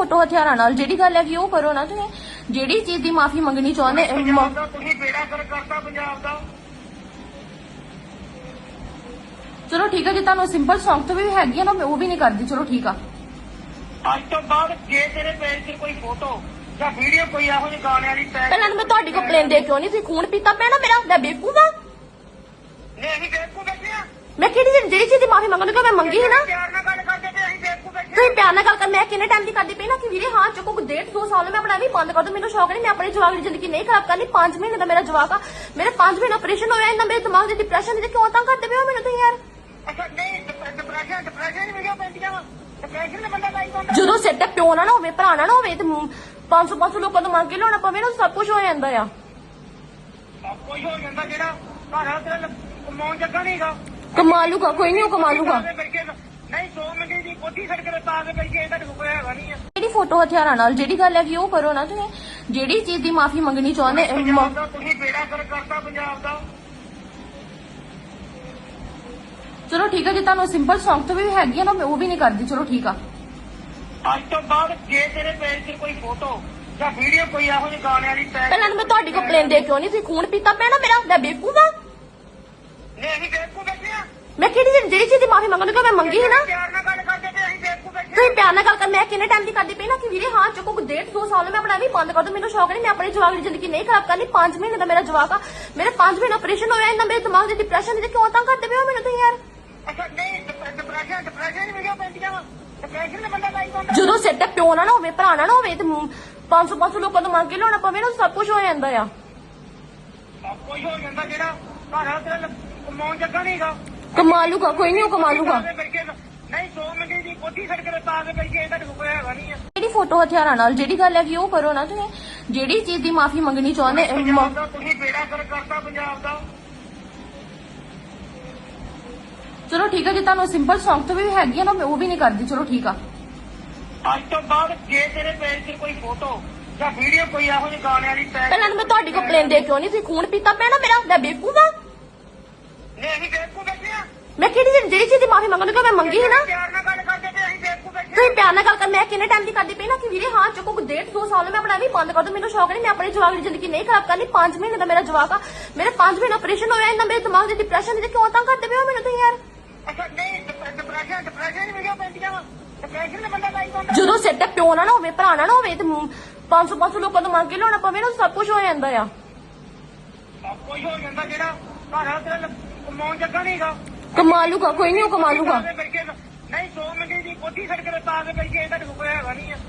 Photo ਹਥਿਆਰਾਂ ਨਾਲ। ਜਿਹੜੀ ਗੱਲ ਹੈ ਕਿ ਉਹ ਕਰੋ ਨਾ ਤੁਸੀਂ ਜਿਹੜੀ ਚੀਜ਼ ਦੀ ਮਾਫੀ ਮੰਗਣੀ ਚਾਹੁੰਦੇ ਅਮ, ਪੰਜਾਬ ਦਾ ਤੁਸੀਂ ਬੇੜਾ ਕਰ ਕਰਤਾ ਪੰਜਾਬ ਦਾ। ਚਲੋ ਠੀਕ ਹੈ ਜੇ ਤੁਹਾਨੂੰ ਸਿੰਪਲ ਸੌਂਗ ਤੋਂ ਵੀ ਹੈਗੀ ਆ ਨਾ ਮੈਂ ਉਹ ਵੀ ਨਹੀਂ ਕਰਦੀ। ਚਲੋ ਠੀਕ ਆ। ਅੱਜ ਤੋਂ ਬਾਅਦ ਜੇ ਤੇਰੇ ਪੇਜ 'ਤੇ ਕੋਈ ਫੋਟੋ ਜਾਂ ਵੀਡੀਓ ਕੋਈ ਇਹੋ ਜਿਹੀ ਗਾਣਿਆਂ ਦੀ ਟੈਗ ਪਹਿਲਾਂ ਤਾਂ ਮੈਂ ਤੁਹਾਡੀ ਕੰਪਲੇਨ ਦੇ ਕਿਉਂ ਨਹੀਂ ਤੁਸੀਂ ਖੂਨ ਪੀਤਾ ਨਾ ਮੇਰਾ ਮੈਂ ਬੇਕੂਫ ਆ। ਨਹੀਂ ਅਸੀਂ ਬੇਵਕੂਫ ਬੈਠੇ ਆ। ਮੈਂ ਕਿਹੜੀ ਜਿਹੜੀ ਚੀਜ਼ ਦੀ ਮਾਫੀ ਮੰਗਣੀ ਕਿ ਮੈਂ ਮੰਗੀ ਹੈ ਨਾ। ਪਿਆਰ ਨਾਲ ਗੱਲ ਕਰਦੇ ਤੇ ਅਸੀਂ ਬੇਵਕੂਫ ਬੈਠੇ ਤੁਸੀਂ ਪਿਆਰ ਨਾਲ ਗੱਲ ਕਰ ਮੈਂ ਕਿੰਨੇ ਟਾਈਮ ਦੀ ਕਰਦੀ ਪਈ ਨਾ ਕਿ ਵੀਰੇ ਹਾਂ ਚੁੱਕੋ ਕੋਈ ਡੇਢ ਦੋ ਸਾਲ ਮੈਂ ਆਪਣਾ ਵੀ ਬੰਦ ਕਰ ਦੂੰ ਮੈਨੂੰ ਸ਼ੌਕ ਨਹੀਂ ਮੈਂ ਆਪਣੀ ਜਵਾਕ ਦੀ ਜ਼ਿੰਦਗੀ ਨਹੀਂ ਖਰਾਬ ਕਰਨੀ 5 ਮਹੀਨੇ ਦਾ ਮੇਰਾ ਜਵਾਕ ਆ ਮੇਰੇ 5 ਮਹੀਨੇ ਆਪਰੇਸ਼ਨ ਹੋਇਆ ਇਹਨਾਂ ਮੇਰੇ ਦਿਮਾਗ ਦੇ ਡਿਪਰੈਸ਼ਨ ਦੇ ਕਿਉਂ ਤਾਂ ਕਰਦੇ ਪਏ ਹੋ ਮੈਨੂੰ ਤੁਸੀਂ ਯਾਰ? ਜਦੋਂ ਸਿਰ ਤੇ ਪਿਓ ਨਾ ਨਾ ਹੋਵੇ ਭਰਾ ਨਾ ਨਾ ਹੋਵੇ ਤੇ 500 500 ਲੋਕਾਂ ਤੋਂ ਮੰਗ ਕੇ ਲਿਆਉਣਾ ਪਵੇ ਨਾ ਸਭ ਕੁਝ ਹੋ ਜਾਂਦਾ ਆ। ਸਭ ਕੁਝ ਹੋ ਜਾਂਦਾ ਜਿਹੜਾ ਘਰ ਵਾਲਾ ਤੇਰਾ ਕਮਾਉਣ ਜੱਗਾ ਨਹੀਂਗਾ ਕਮਾ ਲੂਗਾ ਕੋਈ ਨਹੀਂ ਉਹ ਕਮਾ ਲੂਗਾ। ਨਹੀਂ 100 ਮਿੰਟ ਦੀ ਕੋਠੀ ਸੜਕ ਤੇ ਪਾ ਕੇ ਬੈਠੇ ਇਹਦਾ ਕੋਈ ਹੈਗਾ ਨਹੀਂ ਹੈ ਜਿਹੜੀ ਫੋਟੋ ਹਥਿਆਰਾਂ ਨਾਲ ਜਿਹੜੀ ਗੱਲ ਹੈ ਕਿ ਉਹ ਕਰੋ ਨਾ ਤੁਸੀਂ ਜਿਹੜੀ ਚੀਜ਼ ਦੀ ਮਾਫੀ ਮੰਗਣੀ ਚਾਹੁੰਦੇ ਪੰਜਾਬ ਦਾ ਤੁਸੀਂ ਬੇੜਾ ਕਰ ਕਰਤਾ ਪੰਜਾਬ ਦਾ। ਚਲੋ ਠੀਕ ਹੈ ਜੇ ਤੁਹਾਨੂੰ ਸਿੰਪਲ ਸੌਂਗ ਤੋਂ ਵੀ ਹੈਗੀ ਆ ਨਾ ਮੈਂ ਉਹ ਵੀ ਨਹੀਂ ਕਰਦੀ ਚਲੋ ਠੀਕ ਆ। ਅੱਜ ਤੋਂ ਬਾਅਦ ਜੇ ਤੇਰੇ ਪੇਜ 'ਤੇ ਕੋਈ ਫੋਟੋ ਜਾਂ ਵੀਡੀਓ ਕੋਈ ਇਹੋ ਜਿਹੀ ਗਾਣਿਆਂ ਦੀ ਟੈਗ ਪਹਿਲਾਂ ਮੈਂ ਤੁਹਾਡੀ ਕੰਪਲੇਨ ਦੇ ਕਿਉਂ ਨਹੀਂ ਤੁਸੀਂ ਖੂਨ ਪੀਤਾ ਨਾ ਮੇਰਾ ਮੈਂ ਬੇਕੂਫ ਆ। ਨਹੀਂ ਅਸੀਂ ਬੈਠੇ ਆ ਮੈਂ ਕਿਹੜੀ ਚੀਜ਼- ਜਿਹੜੀ ਚੀਜ਼ ਦੀ ਮਾਫੀ ਮੰਗਣੀ ਕਿ ਮੈਂ ਮੰਗੀ ਹੈ ਨਾ? ਪਿਆਰ ਨਾਲ ਗੱਲ ਕਰਦੇ ਤੇ ਅਸੀਂ ਬੇਵਕੂਫ ਬੈਠੇ ਤੁਸੀਂ ਪਿਆਰ ਨਾਲ ਗੱਲ ਕਰ ਮੈਂ ਕਿੰਨੇ ਟਾਈਮ ਦੀ ਕਰਦੀ ਪਈ ਨਾ ਕਿ ਵੀਰੇ ਹਾਂ ਚੁੱਕੋ ਡੇਢ ਦੋ ਸਾਲ ਮੈਂ ਆਪਣਾ ਵੀ ਬੰਦ ਕਰ ਦੂੰ ਮੈਨੂੰ ਸ਼ੌਕ ਨਹੀਂ ਮੈਂ ਆਪਣੀ ਜਵਾਕ ਦੀ ਜ਼ਿੰਦਗੀ ਨਹੀਂ ਖਰਾਬ ਕਰਨੀ 5 ਮਹੀਨੇ ਦਾ ਮੇਰਾ ਜਵਾਕ ਆ ਮੇਰੇ 5 ਮਹੀਨੇ ਆਪਰੇਸ਼ਨ ਹੋਇਆ ਇਹਨਾਂ ਮੇਰੇ ਦਿਮਾਗ ਦੇ ਡਿਪਰੈਸ਼ਨ ਦੇ ਕਿਉਂ ਤਾਂ ਕਰਦੇ ਪਏ ਹੋ ਮੈਨੂੰ ਤੁਸੀਂ ਯਾਰ? ਅੱਛਾ ਨਹੀਂ ਡਿਪਰੈਸ਼ਨ ਡਿਪਰੈਸ਼ਨ ਦੀ ਵੀਡੀਓ ਪੈਂਦੀਆਂ ਵਾ। ਡਿਪਰੈਸ਼ਨ ਦੇ ਬੰਦਾ ਲਾਈਕ ਹੁੰਦਾ ਜਦੋਂ ਸਿਰ ਤੇ ਪਿਓ ਨਾ ਹੋਵੇ ਭਰਾ ਨਾ ਨਾ ਹੋਵੇ ਤੇ 500 500 ਲੋਕਾਂ ਤੋਂ ਮੰਗ ਕੇ ਲਿਆਉਣਾ ਪਵੇ ਨਾ ਸਭ ਕੁਝ ਹੋ ਜਾਂਦਾ ਆ। ਸਭ ਕੁਝ ਹੋ ਜਾਂਦਾ ਜਿਹੜਾ ਘਰ ਵਾਲਾ ਤੇਰਾ ਕਮਾਉਣ ਜੱਗਾ ਨਹੀਂਗਾ ਕਮਾ ਲੂਗਾ ਕੋਈ ਨਹੀਂ ਉਹ ਕਮਾ ਲੂਗਾ। ਨਹੀਂ 100 ਮਿੰਟ ਦੀ ਕੋਠੀ ਸੜਕ ਤੇ ਪਾ ਕੇ ਬੈਠੇ ਇਹਦਾ ਕੋਈ ਹੈਗਾ ਨਹੀਂ ਜਿਹੜੀ ਫੋਟੋ ਹਥਿਆਰਾਂ ਨਾਲ ਜਿਹੜੀ ਗੱਲ ਹੈ ਕਿ ਉਹ ਕਰੋ ਨਾ ਤੁਸੀਂ। ਜਿਹੜੀ ਚੀਜ਼ ਦੀ ਮਾਫੀ ਮੰਗਣੀ ਚਾਹੁੰਦੇ ਪੰਜਾਬ ਦਾ ਤੁਸੀਂ ਬੇੜਾ ਕਰ ਕਰਤਾ ਪੰਜਾਬ ਦਾ। ਚਲੋ ਠੀਕ ਹੈ ਜੇ ਤੁਹਾਨੂੰ ਸਿੰਪਲ ਸੌਂਗ ਤੋਂ ਵੀ ਹੈਗੀ ਆ ਨਾ ਮੈਂ ਉਹ ਵੀ ਨਹੀਂ ਕਰਦੀ। ਚਲੋ ਠੀਕ ਆ। ਅੱਜ ਤੋਂ ਬਾਅਦ ਜੇ ਤੇਰੇ ਪੇਜ 'ਤੇ ਕੋਈ ਫੋਟੋ ਜਾਂ ਵੀਡੀਓ ਕੋਈ ਇਹੋ ਜਿਹੀ ਦੀ ਟੈਗ ਪਹਿਲਾਂ ਮੈਂ ਤੁਹਾਡੀ ਕੰਪਲੇਨ ਦੇ ਕਿਉਂ ਨਹੀਂ ਤੁਸੀਂ ਖੂਨ ਪੀਤਾ ਨਾ ਮੇਰਾ ਮੈਂ ਬੇਕੂਫ ਆ। ਨਹੀਂ ਅਸੀਂ ਬੇਵਕੂਫ ਬੈਠੇ ਆ ਮੈਂ ਕਿਹੜੀ ਚੀਜ਼- ਜਿਹੜੀ ਚੀਜ਼ ਦੀ ਮਾਫੀ ਮੰਗਣੀ ਕਿ ਮੈਂ ਮੰਗੀ ਹੈ ਨਾ? ਪਿਆਰ ਨਾਲ ਗੱਲ ਕਰਦੇ ਤੇ ਅਸੀਂ ਬੇਵਕੂਫ ਬੈਠੇ ਤੁਸੀਂ ਪਿਆਰ ਨਾਲ ਗੱਲ ਕਰ ਮੈਂ ਕਿੰਨੇ ਟਾਈਮ ਦੀ ਕਰਦੀ ਪਈ ਨਾ ਕਿ ਵੀਰੇ ਹਾਂ ਚੁੱਕੋ ਡੇਢ ਦੋ ਸਾਲ ਮੈਂ ਆਪਣਾ ਵੀ ਬੰਦ ਕਰ ਦੂੰ ਮੈਨੂੰ ਸ਼ੌਕ ਨਹੀਂ ਮੈਂ ਆਪਣੀ ਜਵਾਕ ਦੀ ਜ਼ਿੰਦਗੀ ਨਹੀਂ ਖਰਾਬ ਕਰਨੀ 5 ਮਹੀਨੇ ਦਾ ਮੇਰਾ ਜਵਾਕ ਆ ਮੇਰੇ 5 ਮਹੀਨੇ ਆਪਰੇਸ਼ਨ ਹੋਇਆ ਇਹਨਾਂ ਮੇਰੇ ਦਿਮਾਗ ਦੇ ਡਿਪਰੈਸ਼ਨ ਦੇ ਕਿਉਂ ਤਾਂ ਕਰਦੇ ਪਏ ਹੋ ਮੈਨੂੰ ਤੁਸੀਂ ਯਾਰ? ਅੱਛਾ ਨਹੀਂ ਡਿਪਰੈਸ਼ਨ ਡਿਪਰੈਸ਼ਨ ਦੀ ਵੀਡੀਓ ਪੈਂਦੀਆਂ ਵਾ। ਡਿਪਰੈਸ਼ਨ ਦੇ ਬੰਦਾ ਲਾਈਕ ਹੁੰਦਾ ਜਦੋਂ ਸਿਰ ਤੇ ਪਿਓ ਨਾ ਨਾ ਹੋਵੇ ਭਰਾ ਨਾ ਨਾ ਹੋਵੇ ਤੇ 500 500 ਲੋਕਾਂ ਤੋਂ ਮੰਗ ਕੇ ਲਿਆਉਣਾ ਪਵੇ ਨਾ ਸਭ ਕੁਝ ਹੋ ਜਾਂਦਾ ਆ। ਸਭ ਕੁਝ ਹੋ ਜਾਂਦਾ ਜਿਹੜਾ ਘਰ ਵਾਲਾ ਤੇਰਾ ਕਮਾਉਣ ਜੱਗਾ ਨਹੀਂਗਾ ਕਮਾ ਲੂਗਾ ਕੋਈ ਨਹੀਂ ਉਹ ਕਮਾ ਲੂਗਾ। ਨਹੀਂ 100 ਮਿੰਟ ਦੀ ਕੋਠੀ ਸੜਕ ਤੇ ਪਾ ਕੇ ਬੈਠੇ ਇਹਦਾ ਕੋਈ ਹੈਗਾ ਨਹੀਂ ਹੈ